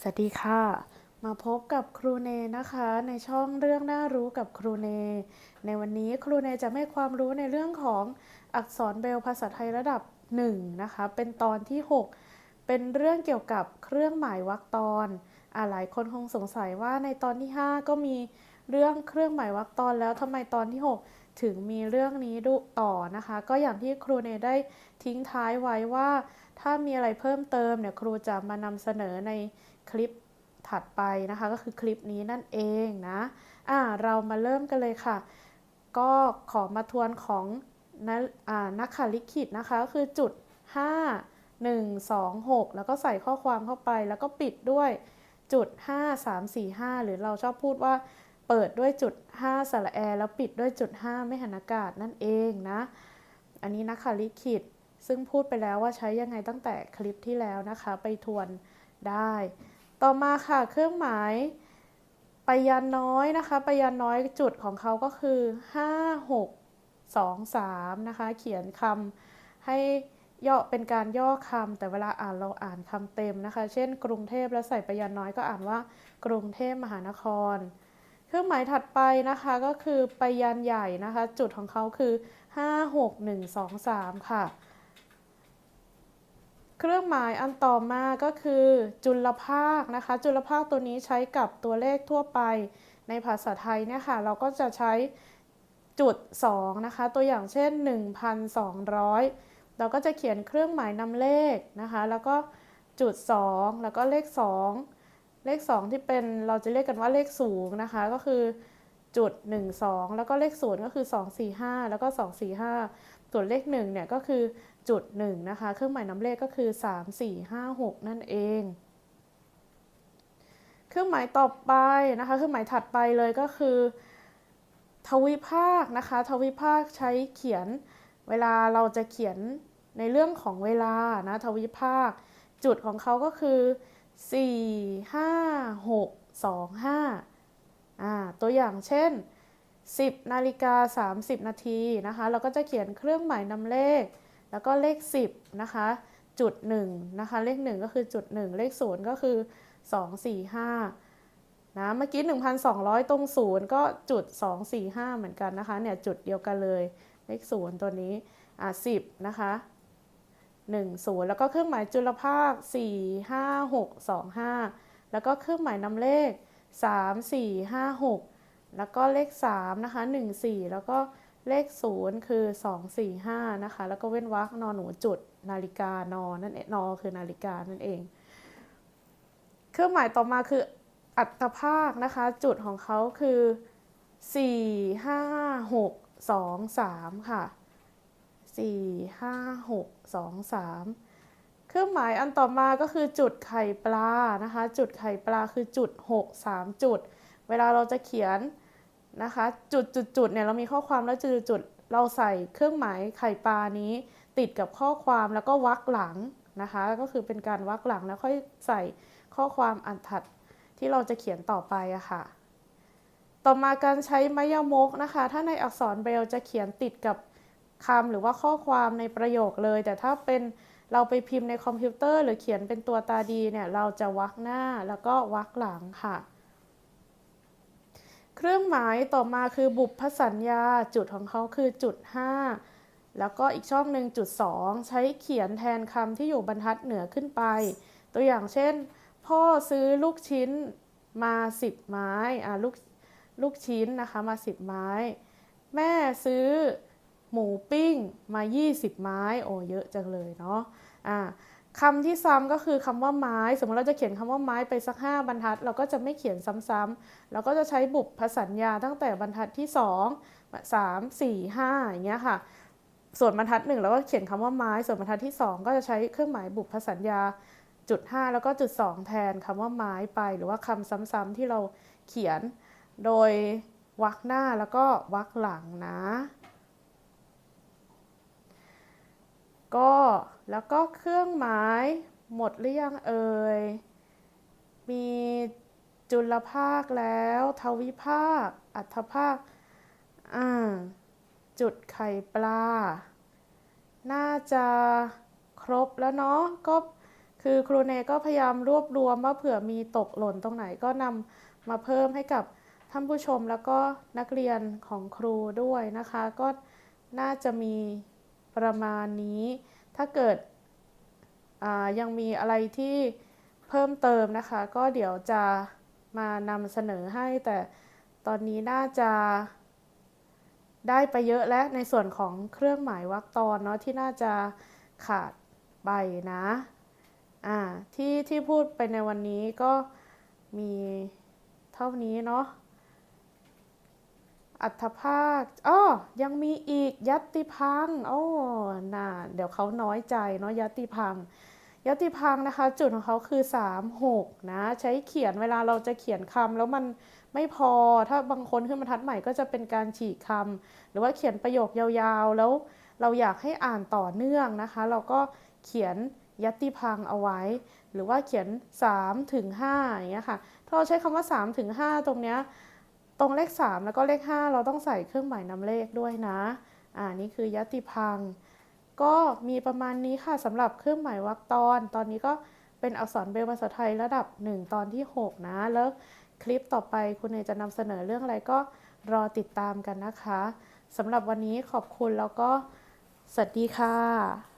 สวัสดีค่ะ มาพบกับครูเนนะคะ ในช่องเรื่องน่ารู้กับครูเน ในวันนี้ครูเนจะให้ความรู้ในเรื่องของอักษรเบลภาษาไทยระดับ1นะคะ เป็นตอนที่ 6 เป็นเรื่องเกี่ยวกับเครื่องหมายวรรคตอนอ่าหลายคนคงสงสัยว่าในตอนที่ 5 ก็มีเรื่องเครื่องหมายวรรคตอนแล้วทำไมตอนที่ 6 ถึงมีเรื่องนี้ดูต่อนะคะ ก็อย่างที่ครูเนได้ทิ้งท้ายไว้ว่า ถ้ามีอะไรเพิ่มเติมเนี่ยครูจะมานำเสนอในคลิปถัดไปนะคะ ก็คือคลิปนี้นั่นเองนะอ่าเรามาเริ่มกันเลยค่ะ ก็ขอมาทวนของน,นักขัลิขิตนะคะก็คือจุด 5 1 2 6 แล้วก็ใส่ข้อความเข้าไปแล้วก็ปิดด้วยจุด 5 3 4 5 หรือเราชอบพูดว่า เปิดด้วยจุด 5สระแอแล้วปิดด้วยจุด 5 ไม่หันอากาศนั่นเองนะ อันนี้นักขัลิขิตซึ่งพูดไปแล้วว่าใช้ยังไงตั้งแต่คลิปที่แล้วนะคะ ไปทวนได้ ต่อมาค่ะเครื่องหมายไปยันน้อยนะคะไปยันน้อยจุดของเขาก็คือ 5 6 2 3นะคะ เขียนคำให้ย่อเป็นการย่อคำแต่เวลาอ่านเราอ่านคำเต็มนะคะ เช่น กรุงเทพแล้วใส่ไปยันน้อยก็อ่านว่ากรุงเทพมหานคร เครื่องหมายถัดไปนะคะก็คือไปยันใหญ่นะคะ จุดของเขาคือ 5 6 1 2 3 ค่ะ เครื่องหมายอันต่อมาก็คือจุลภาคนะคะ จุลภาคตัวนี้ใช้กับตัวเลขทั่วไปในภาษาไทยเนี่ยค่ะเราก็จะใช้จุด 2 นะคะ ตัวอย่างเช่น 1,200 เราก็จะเขียนเครื่องหมายนำเลขนะคะ แล้วก็จุด 2 แล้วก็เลข 2 เลข 2 ที่เป็นเราจะเรียกกันว่าเลขสูงนะคะ ก็คือจุด 1 2 แล้วก็เลข0ก็คือ 2 4 5 แล้วก็ 2 4 5 ส่วนเลข1เนี่ยก็คือจุด1นะคะ เครื่องหมายนำเลขก็คือ 3 4 5 6 นั่นเอง เครื่องหมายต่อไปนะคะ เครื่องหมายถัดไปเลยก็คือ ทวิภาคนะคะ ทวิภาคใช้เขียนเวลาเราจะเขียนในเรื่องของเวลานะทวิภาค จุดของเขาก็คือ 4 5 6 2 5อ่าตัวอย่างเช่น 10นาฬิกา30 นาทีนะคะ เราก็จะเขียนเครื่องหมายนำเลข แล้วก็เลข 10นะคะจุด1นะคะ เลข 1 ก็คือจุด 1 เลข 0 ก็คือ 2 4 5นะเมื่อกี้ 1,200 ตรง 0 ก็จุด 2 4 5 เหมือนกันนะคะเนี่ยจุดเดียวกันเลย เลข 0 ตัวนี้อะ10 นะคะ 1 0 แล้วก็เครื่องหมายจุลภาค 4 5 6 2 5 แล้วก็เครื่องหมายนำเลข 3 4 5 6 แล้วก็เลข3นะคะ1 4 แล้วก็เลข 0 คือ 2 4 5 นะคะ แล้วก็เว้นวรรคนอนหนูจุดนาฬิกานอนั่นเองนอคือนาฬิกานั่นเอง เครื่องหมายต่อมาคืออัตภาคนะคะ จุดของเขาคือ 4 5 6 2 3 ค่ะ 4 5 6 2 3เครื่องหมายอันต่อมาก็คือจุดไข่ปลานะคะ จุดไข่ปลาคือจุด6 3จุด เวลาเราจะเขียนนะคะ จุดจุดจุดเนี่ยเรามีข้อความแล้วจุดจุดเราใส่เครื่องหมายไข่ปลานี้ ติดกับข้อความแล้วก็วรรคหลังนะคะก็คือเป็นการวรรคหลังแล้วค่อยใส่ข้อความอันถัดที่เราจะเขียนต่อไปอะค่ะ ต่อมาการใช้ไมยมกนะคะ ถ้าในอักษรเบรลจะเขียนติดกับ คำหรือว่าข้อความในประโยคเลย แต่ถ้าเป็นเราไปพิมพ์ในคอมพิวเตอร์ หรือเขียนเป็นตัวตาดีเนี่ยเราจะวรรคหน้าแล้วก็วรรคหลังค่ะ เครื่องหมายต่อมาคือบุพสัญญาจุดของเขาคือจุด 5 แล้วก็อีกช่องหนึ่งจุด 2 ใช้เขียนแทนคำที่อยู่บรรทัดเหนือขึ้นไป ตัวอย่างเช่น พ่อซื้อลูกชิ้นมา 10 ไม้อ่าลูกลูกชิ้นนะคะมา 10 ไม้ แม่ซื้อ หมูปิ้งมา 20 ไม้ โอ้เยอะจังเลยเนาะอ่าคำที่ซ้ำก็คือคำว่าไม้ สมมติเราจะเขียนคำว่าไม้ไปสัก 5 บรรทัด เราก็จะไม่เขียนซ้ำๆเราก็จะใช้บุพสัญญาตั้งแต่บรรทัดที่ 2 3 4 5อย่างเงี้ยค่ะ ส่วนบรรทัดหนึ่งเราก็เขียนคำว่าไม้ ส่วนบรรทัดที่ 2 ก็จะใช้เครื่องหมายบุพสัญญาจุด 5 แล้วก็จุด 2 แทนคำว่าไม้ไป หรือว่าคำซ้ำๆที่เราเขียนโดยวรรคหน้าแล้วก็วรรคหลังนะ ก็ แล้วก็เครื่องหมายหมดหรือยังเอ่ย มีจุลภาคแล้ว ทวิภาค อัตภาค อ่า จุดไข่ปลา น่าจะครบแล้วเนาะ ก็คือครูเนก็พยายามรวบรวมว่าเผื่อมีตกหล่นตรงไหนก็นำมาเพิ่มให้กับท่านผู้ชมแล้วก็นักเรียนของครูด้วยนะคะ ก็น่าจะมีประมาณนี้ ถ้าเกิดยังมีอะไรที่เพิ่มเติมนะคะ ก็เดี๋ยวจะมานำเสนอให้ แต่ตอนนี้น่าจะได้ไปเยอะแล้วในส่วนของเครื่องหมายวรรคตอนเนาะที่น่าจะขาดไปนะอ่าที่ที่พูดไปในวันนี้ก็มีเท่านี้เนาะ อัตภาคอ้อยังมีอีกยัตติพังโอ้น่าเดี๋ยวเขาน้อยใจเนาะยัตติพังยัตติพังนะคะ จุดของเขาคือ 3 6 นะ ใช้เขียนเวลาเราจะเขียนคำแล้วมันไม่พอถ้าบางคนขึ้นบรรทัดใหม่ก็จะเป็นการฉีกคำหรือว่าเขียนประโยคยาวๆ แล้วเราอยากให้อ่านต่อเนื่องนะคะ เราก็เขียนยัตติพังเอาไว้ หรือว่าเขียน3ถึง5อย่างเงี้ยค่ะถ้าเราใช้คำว่า3ถึง5ตรงเนี้ย ตรงเลข 3 แล้วก็เลข 5 เราต้องใส่เครื่องหมายนำเลขด้วยนะ อ่านี่คือยติพัง ก็มีประมาณนี้ค่ะสำหรับเครื่องหมายวรรคตอน ตอนนี้ก็เป็นอักษรเบลภาษาไทยระดับ 1 ตอนที่ 6 นะ แล้วคลิปต่อไปคุณเอจะนำเสนอเรื่องอะไรก็รอติดตามกันนะคะสำหรับวันนี้ขอบคุณแล้วก็สวัสดีค่ะ